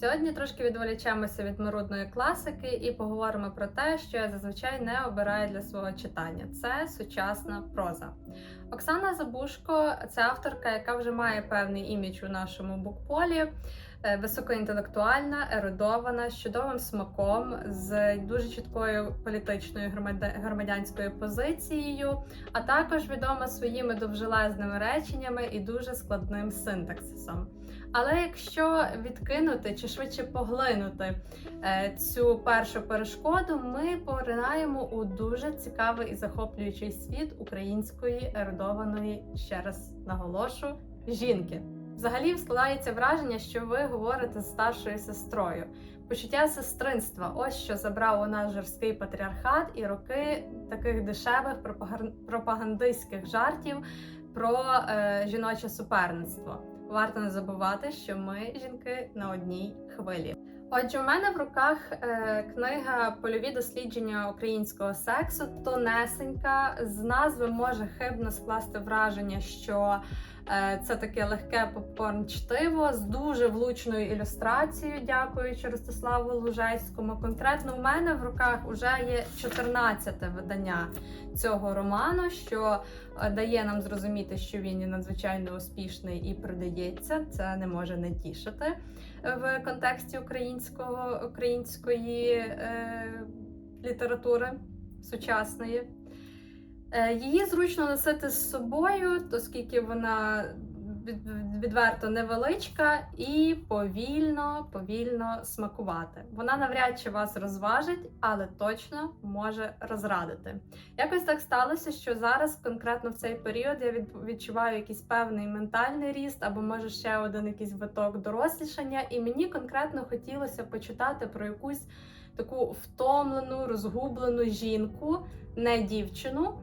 Сьогодні трошки відволічемося від мирудної класики і поговоримо про те, що я зазвичай не обираю для свого читання. Це сучасна проза. Оксана Забушко це авторка, яка вже має певний імідж у нашому букполі. Е, Високоінтелектуальна, ерудована, з чудовим смаком, з дуже чіткою політичною громадянською позицією, а також відома своїми довжелезними реченнями і дуже складним синтаксисом. Але якщо відкинути чи швидше поглинути е, цю першу перешкоду, ми поринаємо у дуже цікавий і захоплюючий світ української ерудованої, ще раз наголошу, жінки. Взагалі складається враження, що ви говорите з старшою сестрою. Почуття сестринства ось що забрав у нас жорсткий патріархат і роки таких дешевих пропаган- пропагандистських жартів про е, жіноче суперництво. Варто не забувати, що ми жінки на одній хвилі. Отже, у мене в руках е, книга Польові дослідження українського сексу, тонесенька. З назви може хибно скласти враження, що це таке легке попкорн чтиво з дуже влучною ілюстрацією, дякуючи Ростиславу Лужецькому. Конкретно у мене в руках вже є 14 видання цього роману, що е, дає нам зрозуміти, що він є надзвичайно успішний і продається. Це не може не тішити е, в контексті українського української е, літератури сучасної. Е, Її зручно носити з собою, оскільки вона від- відверто невеличка і повільно, повільно смакувати. Вона навряд чи вас розважить, але точно може розрадити. Якось так сталося, що зараз, конкретно в цей період, я від- відчуваю якийсь певний ментальний ріст, або може ще один якийсь виток дорослішання, і мені конкретно хотілося почитати про якусь таку втомлену, розгублену жінку, не дівчину.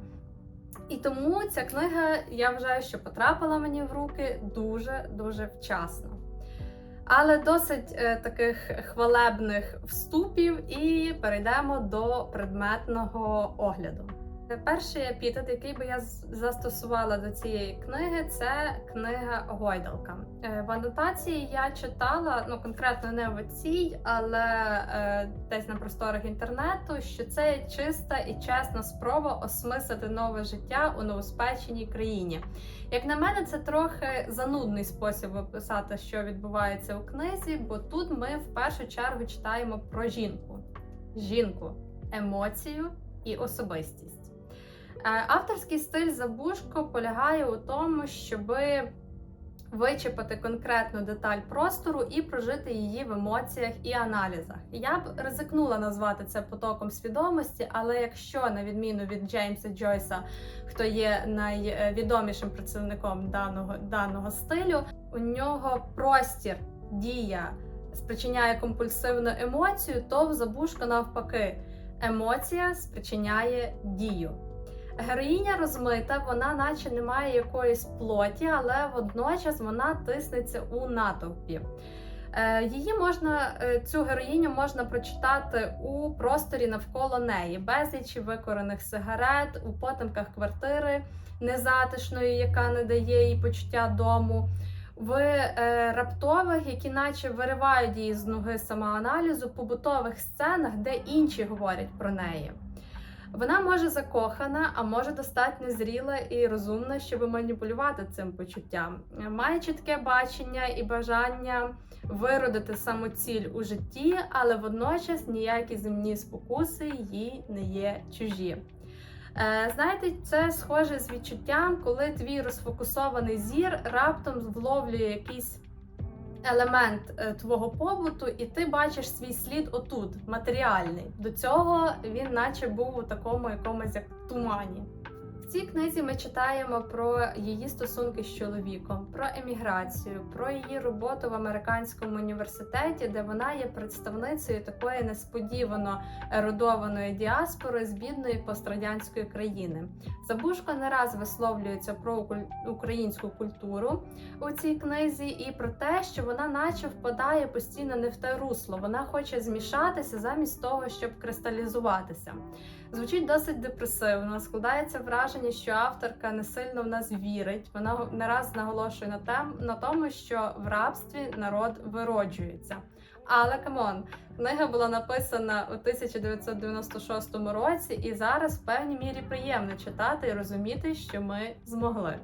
І тому ця книга, я вважаю, що потрапила мені в руки дуже дуже вчасно. Але досить е, таких хвалебних вступів, і перейдемо до предметного огляду. Перший епітет, який би я застосувала до цієї книги, це книга Гойдалка. Е, В анотації я читала, ну конкретно не в цій, але е, десь на просторах інтернету, що це чиста і чесна спроба осмислити нове життя у новоспеченій країні. Як на мене, це трохи занудний спосіб описати, що відбувається у книзі, бо тут ми в першу чергу читаємо про жінку, жінку, емоцію і особистість. Е, Авторський стиль Забушко полягає у тому, щоби вичепити конкретну деталь простору і прожити її в емоціях і аналізах. Я б ризикнула назвати це потоком свідомості, але якщо, на відміну від Джеймса Джойса, хто є найвідомішим представником даного, даного стилю, у нього простір, дія спричиняє компульсивну емоцію, то в Забушко навпаки емоція спричиняє дію. Героїня розмита, вона наче не має якоїсь плоті, але водночас вона тиснеться у натовпі. Е, Її можна, е, цю героїню можна прочитати у просторі навколо неї, безлічі викорених сигарет, у потемках квартири незатишної, яка не дає їй почуття дому, в е, раптових, які наче виривають її з ноги самоаналізу, побутових сценах, де інші говорять про неї. Вона може закохана, а може достатньо зріла і розумна, щоб маніпулювати цим почуттям. Має чітке бачення і бажання виродити самоціль у житті, але водночас ніякі земні спокуси їй не є чужі. Е, Знаєте, це схоже з відчуттям, коли твій розфокусований зір раптом вловлює якийсь елемент е, твого побуту, і ти бачиш свій слід отут, матеріальний. До цього він, наче був у такому якомусь як тумані. Цій книзі ми читаємо про її стосунки з чоловіком, про еміграцію, про її роботу в американському університеті, де вона є представницею такої несподівано ерудованої діаспори з бідної пострадянської країни. Забушко не раз висловлюється про українську культуру у цій книзі і про те, що вона, наче, впадає постійно не в те русло. Вона хоче змішатися замість того, щоб кристалізуватися. Звучить досить депресивно. Складається враження, що авторка не сильно в нас вірить. Вона не раз наголошує на тем на тому, що в рабстві народ вироджується. Але камон, книга була написана у 1996 році, і зараз в певній мірі приємно читати і розуміти, що ми змогли.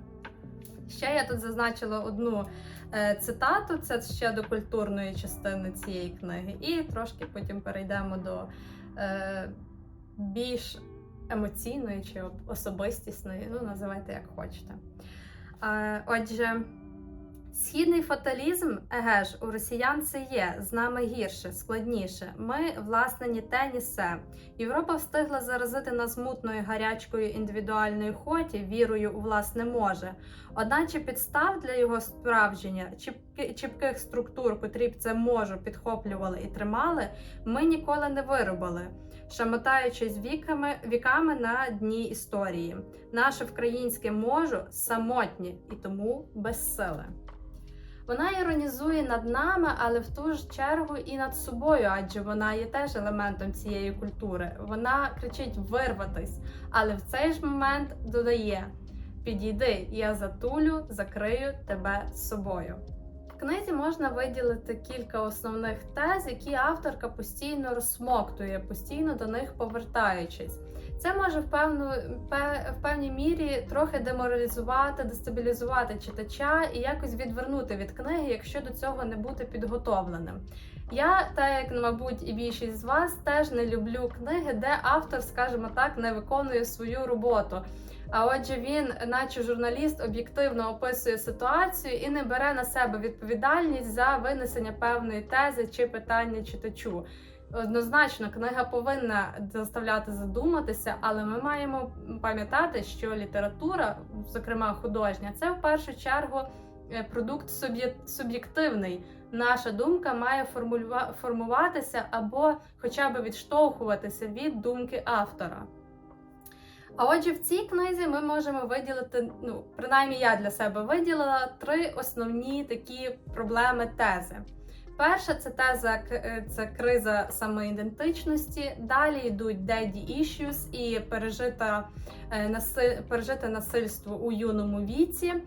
Ще я тут зазначила одну е, цитату, це ще до культурної частини цієї книги, і трошки потім перейдемо до е, більш емоційної чи особистісної, ну називайте як хочете. Отже, східний фаталізм, еге ж, у росіян це є, з нами гірше, складніше. Ми, власне, ні те, ні се. Європа встигла заразити нас мутною гарячкою індивідуальної хоті, вірою у власне може. Одначе підстав для його справдження, чіпки, чіпких структур, котрі б це можу підхоплювали і тримали, ми ніколи не виробили, шамотаючись віками, віками на дні історії. Наше вкраїнське можу самотнє і тому безсиле. Вона іронізує над нами, але в ту ж чергу і над собою, адже вона є теж елементом цієї культури. Вона кричить вирватись, але в цей ж момент додає: Підійди, я затулю, закрию тебе з собою. Книзі можна виділити кілька основних тез, які авторка постійно розсмоктує, постійно до них повертаючись. Це може в певну в певній мірі трохи деморалізувати, дестабілізувати читача і якось відвернути від книги, якщо до цього не бути підготовленим. Я, так як мабуть, і більшість з вас, теж не люблю книги, де автор, скажімо так, не виконує свою роботу. А отже, він, наче журналіст, об'єктивно описує ситуацію і не бере на себе відповідальність за винесення певної тези чи питання читачу. Однозначно, книга повинна заставляти задуматися, але ми маємо пам'ятати, що література, зокрема художня, це в першу чергу продукт суб'єктивний. Наша думка має формуватися або хоча б відштовхуватися від думки автора. А отже, в цій книзі ми можемо виділити, ну, принаймні я для себе виділила три основні такі проблеми тези. Перша це теза е, це криза самоідентичності. Далі йдуть daddy issues і пережита е, наси- пережите насильство у юному віці е,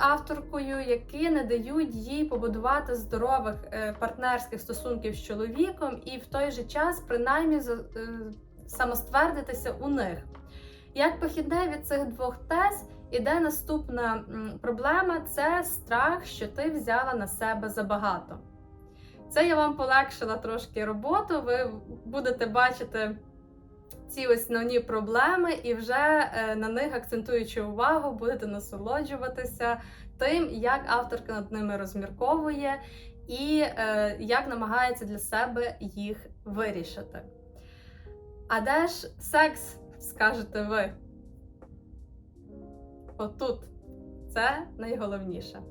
авторкою, які не дають їй побудувати здорових партнерських стосунків з чоловіком і в той же час принаймні самоствердитися у них. Як похідне від цих двох тез іде наступна проблема це страх, що ти взяла на себе забагато. Це я вам полегшила трошки роботу. Ви будете бачити ці основні проблеми, і вже е, на них, акцентуючи увагу, будете насолоджуватися тим, як авторка над ними розмірковує і е, як намагається для себе їх вирішити. А де ж секс, скажете ви? Отут це найголовніше.